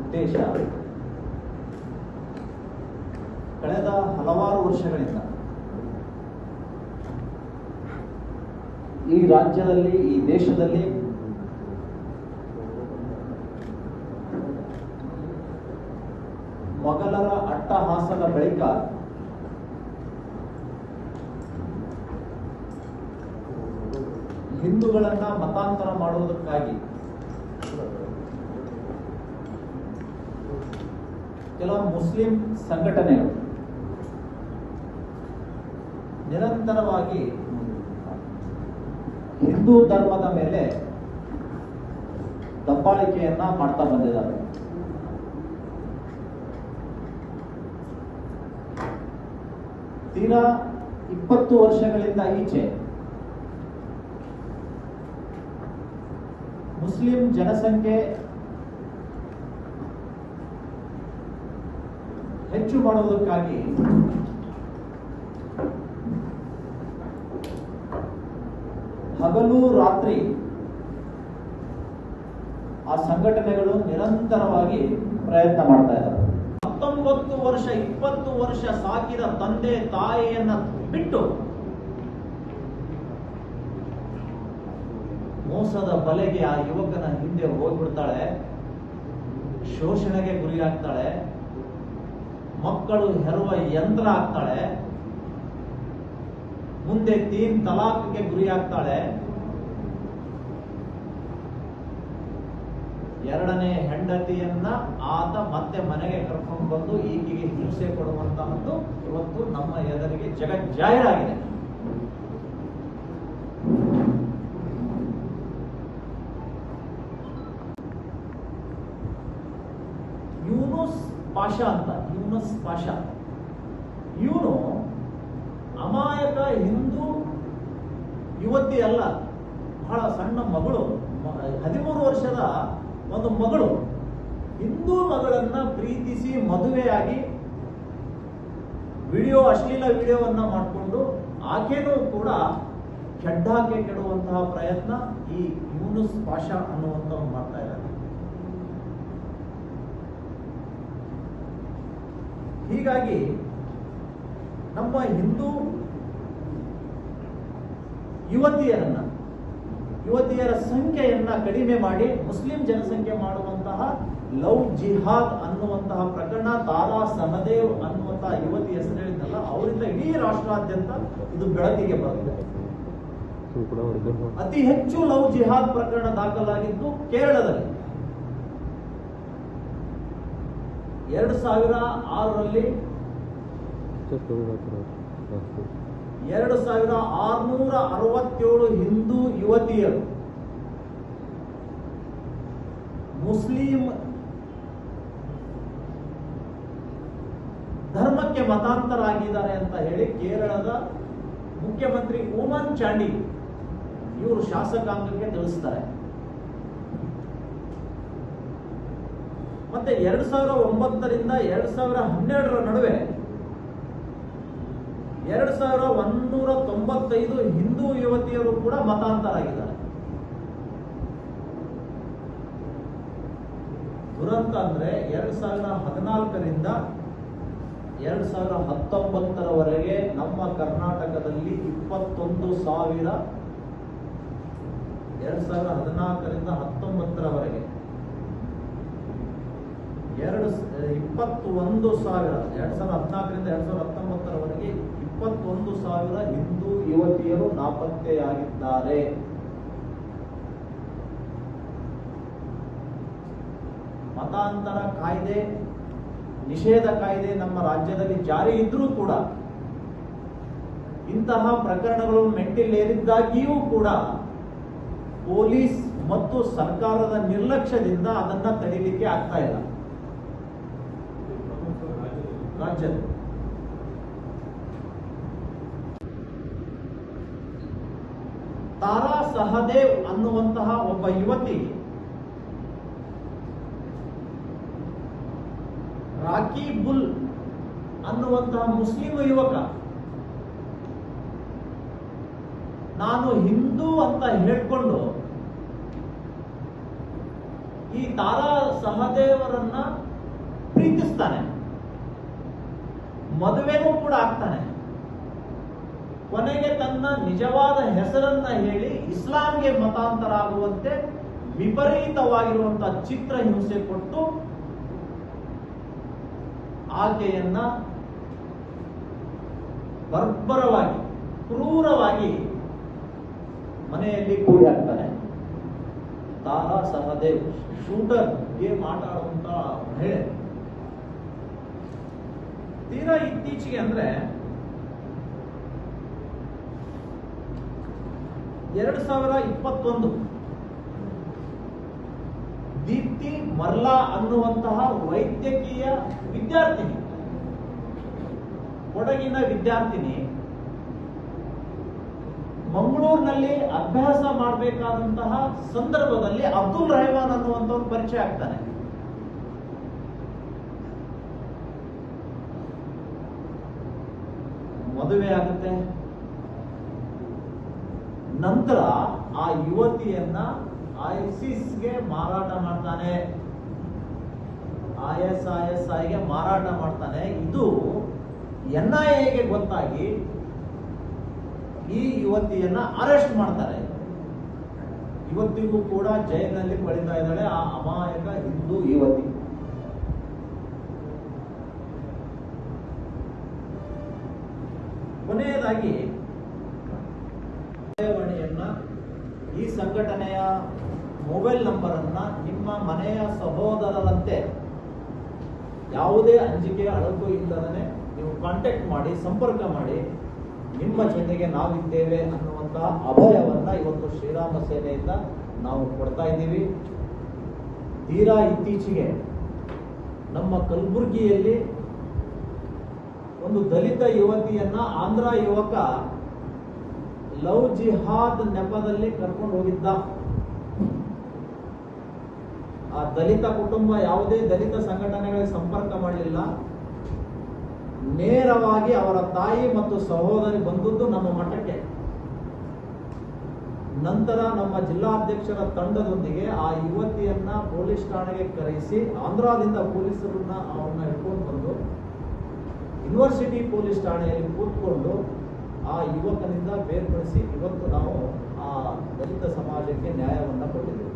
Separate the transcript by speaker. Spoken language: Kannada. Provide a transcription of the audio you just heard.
Speaker 1: ಉದ್ದೇಶ ಕಳೆದ ಹಲವಾರು ವರ್ಷಗಳಿಂದ ಈ ರಾಜ್ಯದಲ್ಲಿ ಈ ದೇಶದಲ್ಲಿ ಮೊಘಲರ ಅಟ್ಟಹಾಸದ ಬಳಿಕ ಹಿಂದೂಗಳನ್ನ ಮತಾಂತರ ಮಾಡುವುದಕ್ಕಾಗಿ ಕೆಲವು ಮುಸ್ಲಿಂ ಸಂಘಟನೆಗಳು ನಿರಂತರವಾಗಿ ಹಿಂದೂ ಧರ್ಮದ ಮೇಲೆ ದಬ್ಬಾಳಿಕೆಯನ್ನ ಮಾಡ್ತಾ ಬಂದಿದ್ದಾರೆ. ತೀರಾ ಇಪ್ಪತ್ತು ವರ್ಷಗಳಿಂದ ಈಚೆ ಮುಸ್ಲಿಂ ಜನಸಂಖ್ಯೆ ಹೆಚ್ಚು ಮಾಡುವುದಕ್ಕಾಗಿ ಹಗಲು ರಾತ್ರಿ ಆ ಸಂಘಟನೆಗಳು ನಿರಂತರವಾಗಿ ಪ್ರಯತ್ನ ಮಾಡ್ತಾ ಇದ್ದಾರೆ. ಹತ್ತೊಂಬತ್ತು ವರ್ಷ, ಇಪ್ಪತ್ತು ವರ್ಷ ಸಾಕಿದ ತಂದೆ ತಾಯಿಯನ್ನ ಬಿಟ್ಟು ಮೋಸದ ಬಲೆಗೆ ಆ ಯುವಕನ ಹಿಂದೆ ಹೋಗ್ಬಿಡ್ತಾಳೆ. ಶೋಷಣೆಗೆ ಗುರಿಯಾಗ್ತಾಳೆ. ಮಕ್ಕಳು ಹೆರುವ ಯಂತ್ರ ಆಗ್ತಾಳೆ. ಮುಂದೆ ತೀನ್ ತಲಾಕ್ಗೆ ಗುರಿಯಾಗ್ತಾಳೆ. ಎರಡನೇ ಹೆಂಡತಿಯನ್ನ ಆತ ಮತ್ತೆ ಮನೆಗೆ ಕರ್ಕೊಂಡು ಬಂದು ಈಕೆಗೆ ಹಿಂಸೆ ಕೊಡುವಂತಹದ್ದು ಇವತ್ತು ನಮ್ಮ ಎದುರಿಗೆ ಜಗಜ್ಜಾಹೀರಾಗಿದೆ. ಯೂನುಸ್ ಪಾಷಾ ಅಂತ, ಯೂನಸ್ ಪಾಷಾ. ಇವನು ಅಮಾಯಕ ಹಿಂದೂ ಯುವತಿ ಅಲ್ಲ, ಬಹಳ ಸಣ್ಣ ಮಗಳು ಹದಿಮೂರು ವರ್ಷದ ಒಂದು ಮಗಳು. ಹಿಂದೂ ಮಗಳನ್ನ ಪ್ರೀತಿಸಿ ಮದುವೆಯಾಗಿ ವಿಡಿಯೋ, ಅಶ್ಲೀಲ ವಿಡಿಯೋವನ್ನ ಮಾಡಿಕೊಂಡು ಆಕೆನೂ ಕೂಡ ಕೆಡ್ಡಾಕೆ ಕೆಡುವಂತಹ ಪ್ರಯತ್ನ ಈ ಯೂನುಸ್ ಪಾಷಾ ಅನ್ನುವಂಥವ್ನು ಮಾಡ್ತಾ ಹೀಗಾಗಿ ನಮ್ಮ ಹಿಂದೂ ಯುವತಿಯರನ್ನ ಯುವತಿಯರ ಸಂಖ್ಯೆಯನ್ನ ಕಡಿಮೆ ಮಾಡಿ ಮುಸ್ಲಿಂ ಜನಸಂಖ್ಯೆ ಮಾಡುವಂತಹ ಲವ್ ಜಿಹಾದ್ ಅನ್ನುವಂತಹ ಪ್ರಕರಣ ತಾಲಾ ಸಹದೇವ್ ಅನ್ನುವಂತಹ ಯುವತಿ ಹೆಸರು ಹೇಳಿದ್ನಲ್ಲ ಅವರಿಂದ ಇಡೀ ರಾಷ್ಟ್ರಾದ್ಯಂತ ಇದು ಬೆಳಕಿಗೆ ಬರುತ್ತೆ ಅತಿ ಹೆಚ್ಚು ಲವ್ ಜಿಹಾದ್ ಪ್ರಕರಣ ದಾಖಲಾಗಿದ್ದು ಕೇರಳದಲ್ಲಿ. ಎರಡು ಸಾವಿರ ಆರರಲ್ಲಿ ಎರಡು ಸಾವಿರ ಆರ್ನೂರ ಅರವತ್ತೇಳು ಹಿಂದೂ ಯುವತಿಯರು ಮುಸ್ಲಿಂ ಧರ್ಮಕ್ಕೆ ಮತಾಂತರ ಆಗಿದ್ದಾರೆ ಅಂತ ಹೇಳಿ ಕೇರಳದ ಮುಖ್ಯಮಂತ್ರಿ ಉಮನ್ ಚಾಂಡಿ ಇವರು ಶಾಸಕಾಂಗಕ್ಕೆ ತಿಳಿಸ್ತಾರೆ. ಮತ್ತೆ ಎರಡು ಸಾವಿರ ಒಂಬತ್ತರಿಂದ ಎರಡು ಸಾವಿರ ಹನ್ನೆರಡರ ನಡುವೆ, ಎರಡ್ ಸಾವಿರ ಒಂದೂರ ತೊಂಬತ್ತೈದು ಹಿಂದೂ ಯುವತಿಯರು ಕೂಡ ಮತಾಂತರ ಆಗಿದ್ದಾರೆ ದುರಂತ ಅಂದ್ರೆ ಎರಡು ಸಾವಿರದ ಹದಿನಾಲ್ಕರಿಂದ ಎರಡು ಸಾವಿರ ಹತ್ತೊಂಬತ್ತರವರೆಗೆ ನಮ್ಮ ಕರ್ನಾಟಕದಲ್ಲಿ ಇಪ್ಪತ್ತೊಂದು ಸಾವಿರ, ಎರಡು ಸಾವಿರ ಹದಿನಾಲ್ಕರಿಂದ ಹತ್ತೊಂಬತ್ತರವರೆಗೆ ಎರಡು ಸ- ಇಪ್ಪತ್ತೊಂದು ಸಾವಿರ, ಎರಡ್ ಸಾವಿರದ ಹದಿನಾಲ್ಕರಿಂದ ಎರಡ್ ಸಾವಿರದ ಹತ್ತೊಂಬತ್ತರವರೆಗೆ ಇಪ್ಪತ್ತೊಂದು ಸಾವಿರ ಹಿಂದೂ ಯುವತಿಯರು ನಾಪತ್ತೆಯಾಗಿದ್ದಾರೆ. ಮತಾಂತರ ಕಾಯ್ದೆ, ನಿಷೇಧ ಕಾಯ್ದೆ ನಮ್ಮ ರಾಜ್ಯದಲ್ಲಿ ಜಾರಿ ಇದ್ರೂ ಕೂಡ, ಇಂತಹ ಪ್ರಕರಣಗಳು ಮೆಟ್ಟಿಲೇರಿದ್ದಾಗಿಯೂ ಕೂಡ ಪೊಲೀಸ್ ಮತ್ತು ಸರ್ಕಾರದ ನಿರ್ಲಕ್ಷ್ಯದಿಂದ ಅದನ್ನ ತಡೀಲಿಕ್ಕೆ ಆಗ್ತಾ ಇಲ್ಲ. ರಾಜ್ಯದ ತಾರಾ ಸಹದೇವ್ ಅನ್ನುವಂತಹ ಒಬ್ಬ ಯುವತಿ ರಾಕಿ ಬುಲ್ ಅನ್ನುವಂತಹ ಮುಸ್ಲಿಂ ಯುವಕ. ನಾನು ಹಿಂದೂ ಅಂತ ಹೇಳ್ಕೊಂಡು ಈ ತಾರಾ ಸಹದೇವರನ್ನ ಪ್ರೀತಿಸ್ತಾನೆ. ಮದುವೆನೂ ಕೂಡ ಆಗ್ತಾನೆ. ಕೊನೆಗೆ ತನ್ನ ನಿಜವಾದ ಹೆಸರನ್ನ ಹೇಳಿ ಇಸ್ಲಾಂಗೆ ಮತಾಂತರ ಆಗುವಂತೆ ವಿಪರೀತವಾಗಿರುವಂತಹ ಚಿತ್ರ ಹಿಂಸೆ ಕೊಟ್ಟು ಆಕೆಯನ್ನ ಬರ್ಬರವಾಗಿ, ಕ್ರೂರವಾಗಿ ಮನೆಯಲ್ಲಿ ಕೂಡಿ ಹಾಕ್ತಾನೆ. ತಾರಾ ಸಹದೇವ್ ಶೂಟರ್ ಗೇಮ್ ಆಟ ಆಡುವಂತ ಮಹಿಳೆ. ತೀರಾ ಇತ್ತೀಚೆಗೆ ಅಂದ್ರೆ ಎರಡ್ ಸಾವಿರ ಇಪ್ಪತ್ತೊಂದು. ದೀಪ್ತಿ ಮರ್ಲಾ ಅನ್ನುವಂತಹ ವೈದ್ಯಕೀಯ ವಿದ್ಯಾರ್ಥಿನಿ. ಕೊಡಗಿನ ವಿದ್ಯಾರ್ಥಿನಿ. ಮಂಗಳೂರಿನಲ್ಲಿ ಅಭ್ಯಾಸ ಮಾಡಬೇಕಾದಂತಹ ಸಂದರ್ಭದಲ್ಲಿ ಅಬ್ದುಲ್ ರೆಹಮಾನ್ ಅನ್ನುವಂಥವ್ರು ಪರಿಚಯ ಆಗ್ತಾನೆ. ಮದುವೆ ಆಗುತ್ತೆ. ನಂತರ ಆ ಯುವತಿಯನ್ನ ಐಸಿಸ್ಗೆ ಮಾರಾಟ ಮಾಡ್ತಾನೆ. ಐ ಎಸ್ ಐ ಎಸ್ ಐಗೆ ಮಾರಾಟ ಮಾಡ್ತಾನೆ. ಇದು ಎನ್ ಐ ಎಗೆ ಗೊತ್ತಾಗಿ ಈ ಯುವತಿಯನ್ನ ಅರೆಸ್ಟ್ ಮಾಡ್ತಾರೆ. ಇವತ್ತಿಗೂ ಕೂಡ ಜೈಲಿನಲ್ಲಿ ಪಡಿತಾ ಇದ್ದಾಳೆ ಆ ಅಮಾಯಕ ಹಿಂದೂ ಕೊನೆಯದಾಗಿ ಈ ಸಂಘಟನೆಯ ಮೊಬೈಲ್ ನಂಬರ್ ಅನ್ನ ನಿಮ್ಮ ಮನೆಯ ಸಹೋದರರಂತೆ ಯಾವುದೇ ಅಂಜಿಕೆ, ಅಳಕು ಇಲ್ಲದೇ ನೀವು ಕಾಂಟ್ಯಾಕ್ಟ್ ಮಾಡಿ, ಸಂಪರ್ಕ ಮಾಡಿ, ನಿಮ್ಮ ಜೊತೆಗೆ ನಾವಿದ್ದೇವೆ ಅನ್ನುವಂತಹ ಅಭಯವನ್ನ ಇವತ್ತು ಶ್ರೀರಾಮ ಸೇನೆಯಿಂದ ನಾವು ಕೊಡ್ತಾ ಇದ್ದೀವಿ. ತೀರಾ ಇತ್ತೀಚೆಗೆ ನಮ್ಮ ಕಲಬುರಗಿಯಲ್ಲಿ ಒಂದು ದಲಿತ ಯುವತಿಯನ್ನ ಆಂಧ್ರ ಯುವಕ ಲವ್ ಜಿಹಾದ್ ನೆಪದಲ್ಲಿ ಕರ್ಕೊಂಡು ಹೋಗಿದ್ದ. ಆ ದಲಿತ ಕುಟುಂಬ ಯಾವುದೇ ದಲಿತ ಸಂಘಟನೆಗಳಿಗೆ ಸಂಪರ್ಕ ಮಾಡಲಿಲ್ಲ. ನೇರವಾಗಿ ಅವರ ತಾಯಿ ಮತ್ತು ಸಹೋದರಿ ಬಂದದ್ದು ನಮ್ಮ ಮಠಕ್ಕೆ. ನಂತರ ನಮ್ಮ ಜಿಲ್ಲಾಧ್ಯಕ್ಷರ ತಂಡದೊಂದಿಗೆ ಆ ಯುವತಿಯನ್ನ ಪೊಲೀಸ್ ಠಾಣೆಗೆ ಕರೆಸಿ ಆಂಧ್ರದಿಂದ ಪೊಲೀಸರನ್ನ ಅವ್ರನ್ನ ಹಿಡ್ಕೊಂಡು ಬಂದು ಯೂನಿವರ್ಸಿಟಿ ಪೊಲೀಸ್ ಠಾಣೆಯಲ್ಲಿ ಕೂತ್ಕೊಂಡು ಆ ಯುವಕನಿಂದ ಬೇರ್ಪಡಿಸಿ ಇವತ್ತು ನಾವು ಆ ದಲಿತ ಸಮಾಜಕ್ಕೆ ನ್ಯಾಯವನ್ನು ಕೊಟ್ಟಿದ್ದೇವೆ.